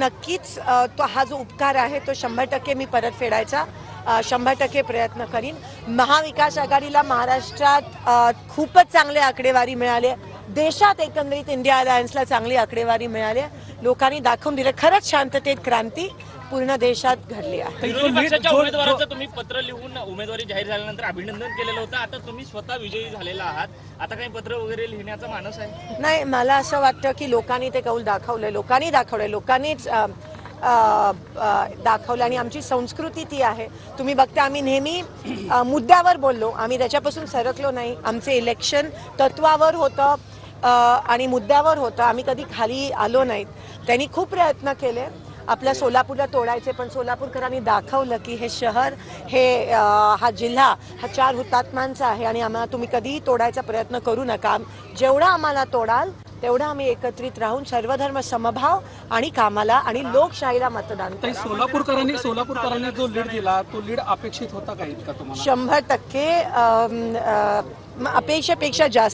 नक्कीच तो हा जो उपकार आहे तो शंभर टक्के मी परत फेडायचा शंभर टक्के प्रयत्न करीन. महाविकास आघाडीला महाराष्ट्रात खूपच चांगले आकडेवारी मिळाले. देशात एकंदरीत इंडिया अलायन्सला चांगली आकडेवारी मिळाली लोकांनी दाखवून दिलं खरंच शांततेत क्रांती पूर्ण देशात घडली आहे. उमेदवाराचं तुम्ही पत्र लिहून उमेदवारी जाहीर झाल्यानंतर अभिनंदन केलेलं होतं. आता तुम्ही स्वतः विजयी झालेला आहात. आता काही पत्र वगैरे लिहिण्याचा मानस आहे? नाही मला असं वाटतं की लोकांनी ते कौल दाखवलंय लोकांनी दाखवलंय लोकांनीच दाखवलं आणि आमची संस्कृती ती आहे. तुम्ही बघता आम्ही नेहमी मुद्द्यावर बोललो. आम्ही त्याच्यापासून सरकलो नाही. आमचे इलेक्शन तत्वावर होतं. आणि मुद्द्यावर होतं. आम्ही कधी खाली आलो नाहीत. त्यांनी खूप प्रयत्न केले. आपल्या सोलापूरला तोडायचे पण सोलापूरकरांनी दाखवलं की हे शहर हे हा जिल्हा हा चार हुतात्म्यांचा आहे आणि आम्हाला तुम्ही कधीही तोडायचा प्रयत्न करू नका. जेवढा आम्हाला तोडाल तेवढं आम्ही एकत्रित राहून सर्वधर्म समभाव आणि कामाला आणि लोकशाहीला मतदान ताई करू. सोलापूरकरांनी सोलापूरकरांनी जो लीड दिला तो लीड अपेक्षित होता का इतका तुम्हाला? शंभर टक्के अम, अ, अपेक्षेपेक्षा जास्त